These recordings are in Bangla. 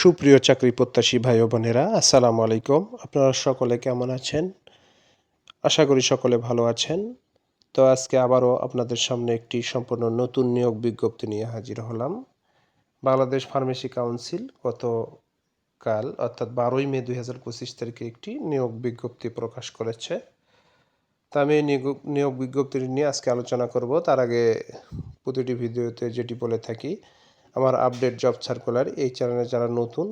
সুপ্রিয় চাকরি প্রত্যাশী ভাই বোনেরা, আসসালামু আলাইকুম। আপনারা সকলে কেমন আছেন? আশা করি সকলে ভালো আছেন। তো আজকে আবারও আপনাদের সামনে একটি সম্পূর্ণ নতুন নিয়োগ বিজ্ঞপ্তি নিয়ে হাজির হলাম। বাংলাদেশ ফার্মেসি কাউন্সিল গতকাল, অর্থাৎ বারোই মে দুই হাজার পঁচিশ তারিখে একটি নিয়োগ বিজ্ঞপ্তি প্রকাশ করেছে। তা আমি নিয়োগ বিজ্ঞপ্তিটি নিয়ে আজকে আলোচনা করব। তার আগে প্রতিটি ভিডিওতে যেটি বলে থাকি আমার আপডেট জব সার্কুলার এই চ্যানেলে যারা নতুন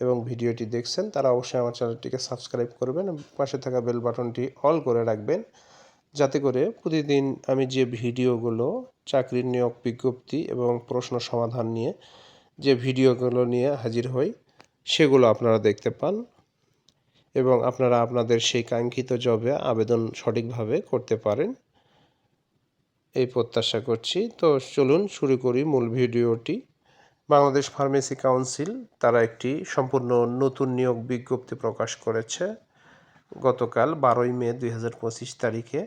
এবং ভিডিওটি দেখছেন, তারা অবশ্যই আমার চ্যানেলটিকে সাবস্ক্রাইব করবেন পাশে থাকা বেল বাটনটি অল করে রাখবেন। যাতে করে প্রতিদিন আমি যে ভিডিওগুলো, চাকরির নিয়োগ বিজ্ঞপ্তি এবং প্রশ্ন সমাধান নিয়ে যে ভিডিওগুলো নিয়ে হাজির হই, সেগুলো আপনারা দেখতে পান এবং আপনারা আপনাদের সেই কাঙ্ক্ষিত জবে আবেদন সঠিকভাবে করতে পারেন। এই প্রত্যাশা করছি। তো চলুন শুরু করি মূল ভিডিওটি। বাংলাদেশ ফার্মেসি কাউন্সিল তারা একটি সম্পূর্ণ নতুন নিয়োগ বিজ্ঞপ্তি প্রকাশ করেছে। গতকাল বারোই মে দুই হাজার পঁচিশ তারিখে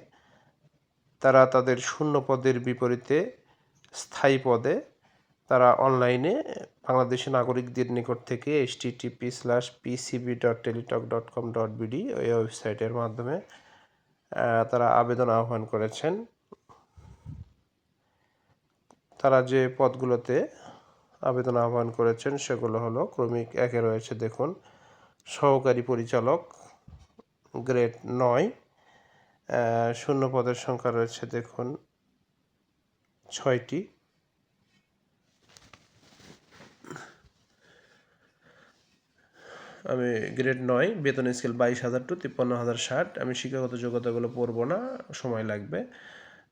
তারা তাদের শূন্য পদের বিপরীতে স্থায়ী পদে তারা অনলাইনে বাংলাদেশি নাগরিকদের নিকট থেকে http slash PCB dot Teletalk dot com dot BD এই ওয়েবসাইটের মাধ্যমে তারা আবেদন আহ্বান করেছেন। তারা যে পদগুলোতে আবেদন আহ্বান করেছেন, সেগুলো হলো ক্রমিক একে রয়েছে, দেখুন, সহকারী পরিচালক, গ্রেড নয় শূন্য পদের সংখ্যা রয়েছে, দেখুন, ছয়টি। আমি গ্রেড নয়, বেতন স্কেল বাইশ হাজার টু তিপ্পান্ন হাজার ষাট, আমি শিক্ষাগত যোগ্যতাগুলো পড়ব না, সময় লাগবে।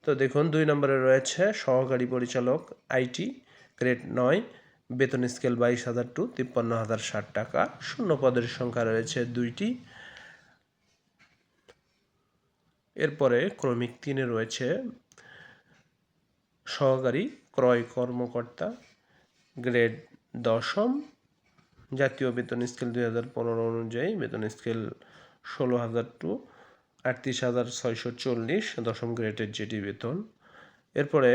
তো দেখুন, দুই নম্বরে রয়েছে সহকারী পরিচালক, আইটি, গ্রেড নয় বেতন স্কেল বাইশ হাজার টু তিপ্পান্ন হাজার ষাট টাকা। শূন্য পদের সংখ্যা রয়েছে দুইটি। এরপরে ক্রমিক তিনে রয়েছে সহকারী ক্রয় কর্মকর্তা গ্রেড দশম। জাতীয় বেতন স্কেল দুই হাজার পনেরো অনুযায়ী বেতন স্কেল ষোলো হাজার টু আটত্রিশ হাজার ছয়শো চল্লিশ দশম গ্রেডের যেটি বেতন। এরপরে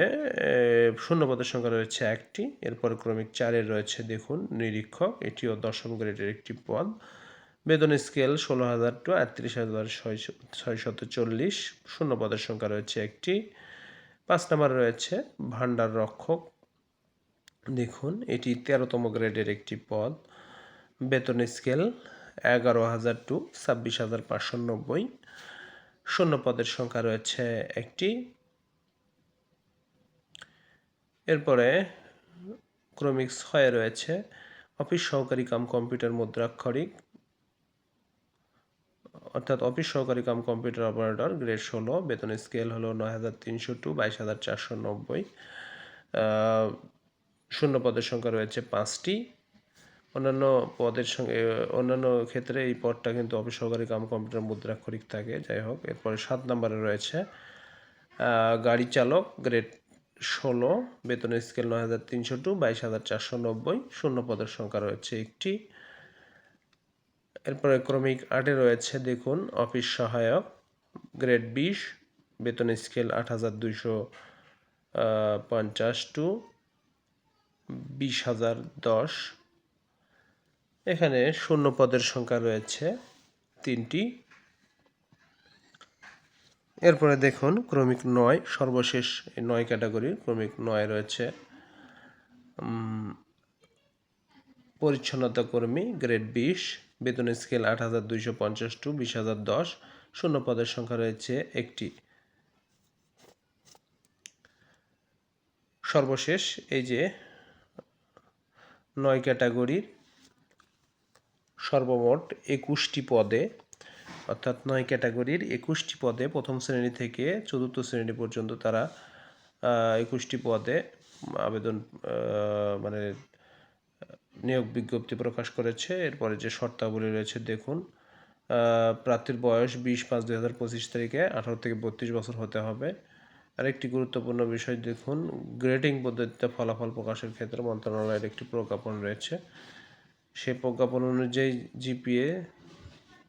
শূন্যপদের সংখ্যা রয়েছে একটি, এরপরে ক্রমিক চারের রয়েছে, দেখুন, নিরীক্ষক, এটিও দশম গ্রেডের একটি পদ। বেতন স্কেল ষোলো হাজার টু আটত্রিশ হাজার ছয়শো, ছয়শত চল্লিশ, শূন্য পদের সংখ্যা রয়েছে একটি। পাঁচ নাম্বার রয়েছে, ভাণ্ডার রক্ষক, দেখুন, এটি তেরোতম গ্রেডের একটি পদ। বেতন স্কেল এগারো হাজার টু ছাব্বিশ হাজার পাঁচশো নব্বই, শূন্য পদের সংখ্যা রয়েছে একটি। এরপরে ক্রমিক ছয়ে রয়েছে অফিস সহকারী কাম কম্পিউটার মুদ্রাক্ষরিক, অর্থাৎ অফিস সহকারী কাম কম্পিউটার অপারেটর গ্রেড ষোলো, বেতন স্কেল হলো নয় হাজার তিনশো টু বাইশ হাজার চারশো নব্বই। শূন্য পদের সংখ্যা রয়েছে পাঁচটি। অন্যান্য পদের সঙ্গে অন্যান্য ক্ষেত্রে এই পদটা কিন্তু অফিস সহকারী কাম কম্পিউটার মুদ্রাক্ষরিক থাকে। যাই হোক, এরপরে সাত নম্বরে রয়েছে গাড়ি চালক গ্রেড ষোলো বেতন স্কেল নয় হাজার তিনশো টু, বাইশ হাজার চারশো নব্বই, শূন্য পদের সংখ্যা রয়েছে একটি। এরপরে ক্রমিক আটে রয়েছে, দেখুন, অফিস সহায়ক গ্রেড বিশ বেতন স্কেল আট হাজার দুইশো পঞ্চাশ টু বিশ হাজার দশ। এখানে শূন্য পদের সংখ্যা রয়েছে তিনটি। এরপরে দেখুন, ক্রমিক নয়, সর্বশেষ নয় ক্যাটাগরির ক্রমিক নয় রয়েছে পরিচ্ছন্নতা কর্মী, গ্রেড বিশ, বেতন স্কেল আট হাজার দুইশো পঞ্চাশ টু বিশ হাজার দশ, শূন্য পদের সংখ্যা রয়েছে একটি। সর্বশেষ এই যে নয় ক্যাটাগরির সর্বমোট একুশটি পদে অর্থাৎ নয় ক্যাটাগরির একুশটি পদে প্রথম শ্রেণি থেকে চতুর্থ শ্রেণি পর্যন্ত তারা একুশটি পদে আবেদন মানে নিয়োগ বিজ্ঞপ্তি প্রকাশ করেছে। এরপরে যে শর্তাবলী রয়েছে, দেখুন প্রার্থীর বয়স বিশ পাঁচ দুই হাজার পঁচিশ তারিখে আঠারো থেকে বত্রিশ বছর হতে হবে। আরেকটি গুরুত্বপূর্ণ বিষয়, দেখুন গ্রেডিং পদ্ধতিতে ফলাফল প্রকাশের ক্ষেত্রে মন্ত্রণালয়ের একটি প্রজ্ঞাপন রয়েছে। সেই প্রজ্ঞাপন অনুযায়ী জিপিএ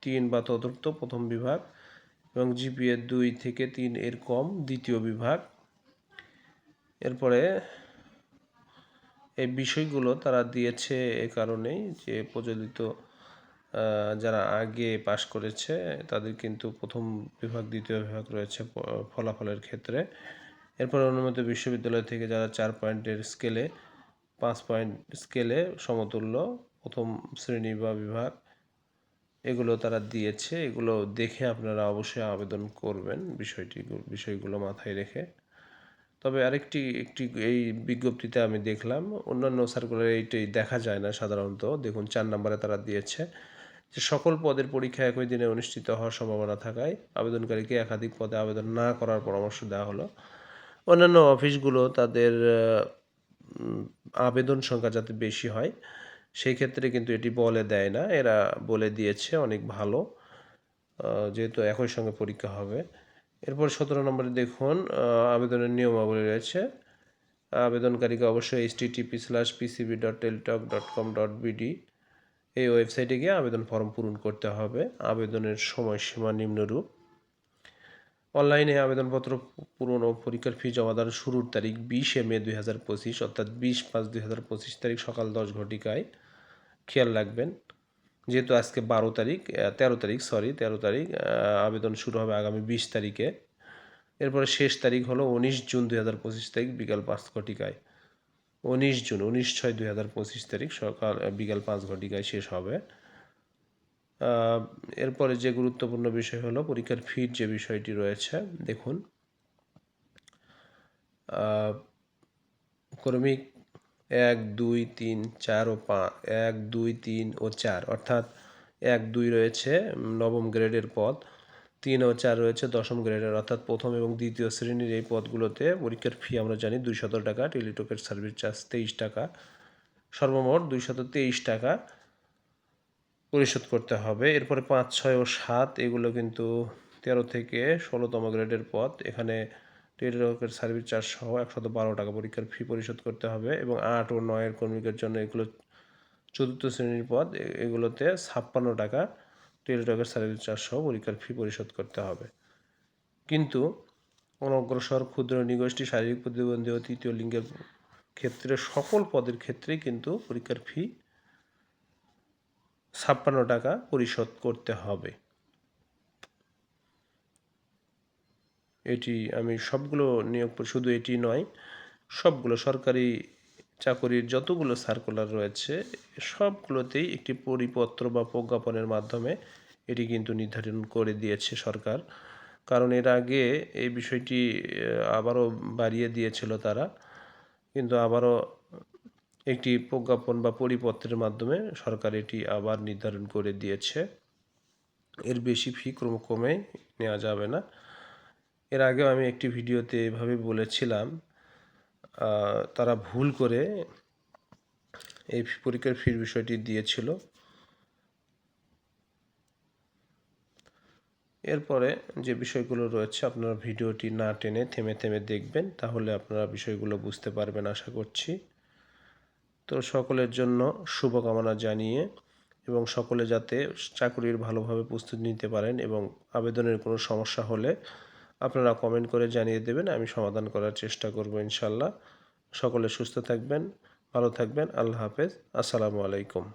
তিন বা তদুর্থ প্রথম বিভাগ এবং জিপিএ দুই থেকে তিন এর কম দ্বিতীয় বিভাগ। এরপরে এই বিষয়গুলো তারা দিয়েছে এ কারণেই যে প্রচলিত যারা আগে পাশ করেছে তাদের কিন্তু প্রথম বিভাগ, দ্বিতীয় বিভাগ রয়েছে ফলাফলের ক্ষেত্রে। এরপর অনুমোদিত বিশ্ববিদ্যালয় থেকে যারা চার পয়েন্টের স্কেলে, পাঁচ পয়েন্ট স্কেলে সমতুল্য প্রথম শ্রেণি বা বিভাগ এগুলো তারা দিয়েছে, এগুলো দেখে আপনারা অবশ্যই আবেদন করবেন বিষয়টি, বিষয়গুলো মাথায় রেখে। তবে আরেকটি, একটি এই বিজ্ঞপ্তিতে আমি দেখলাম, অন্যান্য সার্কুলারে এইটাই দেখা যায় না সাধারণত। দেখুন, চার নম্বরে তারা দিয়েছে যে সকল পদের পরীক্ষা একই দিনে অনুষ্ঠিত হওয়ার সম্ভাবনা থাকায় আবেদনকারীকে একাধিক পদে আবেদন না করার পরামর্শ দেওয়া হলো। অন্যান্য অফিসগুলো তাদের আবেদন সংখ্যা যাতে বেশি হয় সেই ক্ষেত্রে কিন্তু এটি বলে দেয় না। এরা বলে দিয়েছে অনেক ভালো। যেহেতু একই সঙ্গে পরীক্ষা হবে। এরপর সতেরো নম্বরে দেখুন আবেদনের নিয়মাবলী রয়েছে। আবেদনকারীকে অবশ্যই http slash PCB dot Teletalk dot com dot BD এই ওয়েবসাইটে গিয়ে আবেদন ফর্ম পূরণ করতে হবে। আবেদনের সময়সীমা নিম্নরূপ। অনলাইনে আবেদনপত্র পূরণ ও পরীক্ষার ফি জমাদান শুরুর তারিখ বিশে মে দুই হাজার পঁচিশ, অর্থাৎ বিশ পাঁচ দুই হাজার পঁচিশ তারিখ সকাল দশ ঘটিকায়। খেয়াল রাখবেন, যেহেতু আজকে বারো তারিখ তেরো তারিখ সরি তেরো তারিখ আবেদন শুরু হবে আগামী বিশ তারিখে। এরপরে শেষ তারিখ হলো উনিশ জুন দুই হাজার পঁচিশ তারিখ, বিকাল পাঁচ ঘটিকায়। উনিশ জুন, উনিশ ছয় দুই হাজার পঁচিশ তারিখ সকাল বিকাল পাঁচ ঘটিকায় শেষ হবে। এরপরে যে গুরুত্বপূর্ণ বিষয় হলো পরীক্ষার ফির যে বিষয়টি রয়েছে, দেখুন। ক্রমিক এক, দুই, তিন, চার ও পাঁচ। এক, দুই, তিন ও চার। অর্থাৎ এক, দুই রয়েছে নবম গ্রেডের পদ। তিন ও চার রয়েছে দশম গ্রেডের। অর্থাৎ প্রথম এবং দ্বিতীয় শ্রেণির এই পদগুলোতে পরীক্ষার ফি আমরা জানি দুই শত টাকা, টেলিটকের সার্ভিস চার্জ তেইশ টাকা। সর্বমোট দুইশত তেইশ টাকা পরিশোধ করতে হবে। এরপরে পাঁচ, ছয় ও সাত, এগুলো কিন্তু তেরো থেকে ষোলোতম গ্রেডের পদ। এখানে টেলিটকের সার্ভিস চার্জ সহ একশত বারো টাকা পরীক্ষার ফি পরিশোধ করতে হবে এবং আট ও নয়ের কর্মীদের জন্য এগুলো চতুর্থ শ্রেণির পদ এগুলোতে ছাপ্পান্ন টাকা টেলিটকের সার্ভিস চার্জ সহ পরীক্ষার ফি পরিশোধ করতে হবে। কিন্তু অনগ্রসর, ক্ষুদ্র, নিগোষ্ঠী, শারীরিক প্রতিবন্ধী ও তৃতীয় লিঙ্গের ক্ষেত্রে, সকল পদের ক্ষেত্রেই কিন্তু পরীক্ষার ফি ছাপ্পান্ন টাকা পরিশোধ করতে হবে। এটি আমি সবগুলো নিয়োগ শুধু এটি নয়, সবগুলো সরকারি চাকরির যতগুলো সার্কুলার রয়েছে, সবগুলোতেই একটি পরিপত্র বা প্রজ্ঞাপনের মাধ্যমে এটি কিন্তু নির্ধারণ করে দিয়েছে সরকার। কারণ এর আগে এই বিষয়টি আবারও বাড়িয়ে দিয়েছিল তারা। কিন্তু আবারও একটি প্রজ্ঞাপন বা পরিপত্রের মাধ্যমে সরকার এটি আবার নির্ধারণ করে দিয়েছে। এর বেশি ফি ক্রমক্রমে নেওয়া যাবে না। এর আগেও আমি একটি ভিডিওতে এভাবে বলেছিলাম তারা ভুল করে এই পরীক্ষার ফির বিষয়টি দিয়েছিল। এরপরে যে বিষয়গুলো রয়েছে, আপনারা ভিডিওটি না টেনে থেমে থেমে দেখবেন, তাহলে আপনারা বিষয়গুলো বুঝতে পারবেন আশা করছি। তো সকলের জন্য শুভকামনা জানিয়ে এবং সকলে যাতে চাকরির ভালোভাবে প্রস্তুতি নিতে পারেন এবং আবেদনের কোনো সমস্যা হলে আপনারা কমেন্ট করে জানিয়ে দেবেন, আমি সমাধান করার চেষ্টা করব ইনশাল্লাহ সকলে সুস্থ থাকবেন, ভালো থাকবেন, আল্লাহ হাফেজ, আসসালামু আলাইকুম।